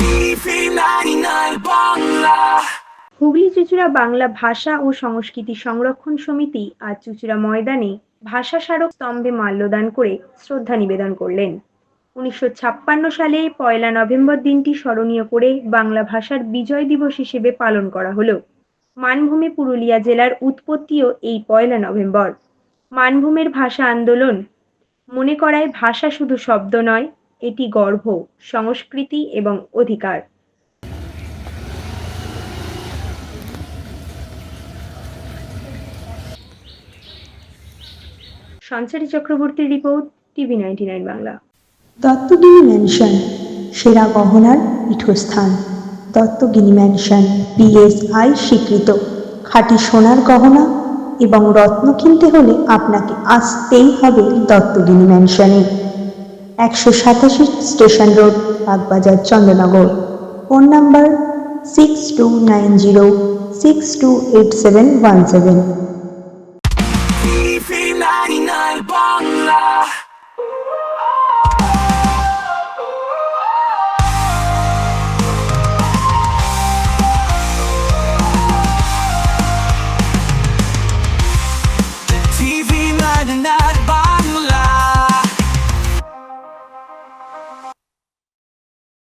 TV 99 Bangla Hooghly চুঁচুড়া বাংলা ভাষা ও সংস্কৃতি সংরক্ষণ সমিতি আজ চুঁচুড়া ময়দানে ভাষা স্মারক স্তম্ভে মাল্যদান করে শ্রদ্ধা নিবেদন করলেন। উনিশশো ছাপ্পান্ন সালে পয়লা নভেম্বর দিনটি স্মরণীয় করে বাংলা ভাষার বিজয় দিবস হিসেবে পালন করা হলো। মানভূমি পুরুলিয়া জেলার উৎপত্তিও এই পয়লা নভেম্বর। মানভূমের ভাষা আন্দোলন। মনে করায় ভাষা শুধু শব্দ নয় এটি গর্ভ, সংস্কৃতি এবং অধিকার। সঞ্চারী চক্রবর্তীর report, TV ninety nine Bangla. Duttagiri mansion, সেরা গহনার পীঠস্থান। দত্তগিরি ম্যানশন বিএসআই স্বীকৃত। খাঁটি সোনার গহনা এবং রত্ন কিনতে হলে আপনাকে আসতেই হবে দত্তগিরি ম্যানশনে। একশো সাতাশি station road, Bagbazar, Chandannagar. Phone number six two nine zero, six two eight seven one seven. TV 99